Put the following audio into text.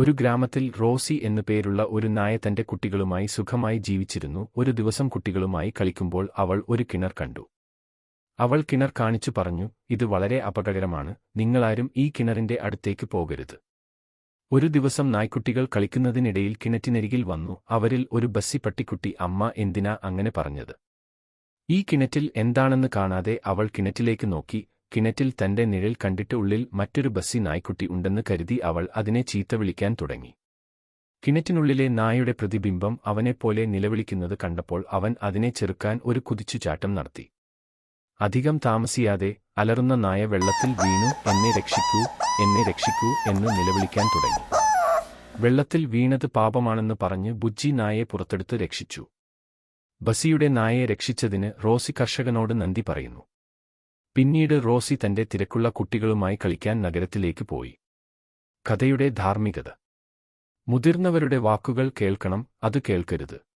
ഒരു ഗ്രാമത്തിൽ റോസി എന്നു പേരുള്ള ഒരു നായ തന്റെ കുട്ടികളുമായി സുഖമായി ജീവിച്ചിരുന്നു. ഒരു ദിവസം കുട്ടികളുമായി കളിക്കുമ്പോൾ അവൾ ഒരു കിണർ കണ്ടു. അവൾ കിണർ കാണിച്ചു പറഞ്ഞു ഇത് വളരെ അപകടകരമാണ്. നിങ്ങളാരും ഈ കിണറിന്റെ അടുത്തേക്ക് പോകരുത്. ഒരു ദിവസം നായ്ക്കുട്ടികൾ കളിക്കുന്നതിനിടയിൽ കിണറ്റിനരികിൽ വന്നു. അവരിൽ ഒരു ബസ്സി പട്ടിക്കുട്ടി അമ്മ എന്തിനാ അങ്ങനെ പറഞ്ഞത്? ഈ കിണറ്റിൽ എന്താണെന്ന് കാണാതെ അവൾ കിണറ്റിലേക്ക് നോക്കി. കിണറ്റിൽ തന്റെ നിഴൽ കണ്ടിട്ട് ഉള്ളിൽ മറ്റൊരു ബസ്സി നായ്ക്കുട്ടി ഉണ്ടെന്ന് കരുതി അവൾ അതിനെ ചീത്ത വിളിക്കാൻ തുടങ്ങി. കിണറ്റിനുള്ളിലെ നായയുടെ പ്രതിബിംബം അവനെപ്പോലെ നിലവിളിക്കുന്നത് കണ്ടപ്പോൾ അവൻ അതിനെ ചെറുക്കാൻ ഒരു കുതിച്ചുചാട്ടം നടത്തി. അധികം താമസിയാതെ അലറുന്ന നായ വെള്ളത്തിൽ വീണു എന്നെ രക്ഷിക്കൂ എന്നെ രക്ഷിക്കൂ എന്ന് നിലവിളിക്കാൻ തുടങ്ങി. വെള്ളത്തിൽ വീണത് പാപമാണെന്ന് പറഞ്ഞ് ബുജ്ജി നായയെ പുറത്തെടുത്ത് രക്ഷിച്ചു. ബസിയുടെ നായയെ രക്ഷിച്ചതിന് റോസി കർഷകനോട് നന്ദി പറയുന്നു. പിന്നീട് റോസി തന്റെ തിരക്കുള്ള കുട്ടികളുമായി കളിക്കാൻ നഗരത്തിലേക്ക് പോയി. കഥയുടെ ധാർമ്മികത. മുതിർന്നവരുടെ വാക്കുകൾ കേൾക്കണം അത് കേൾക്കരുത്.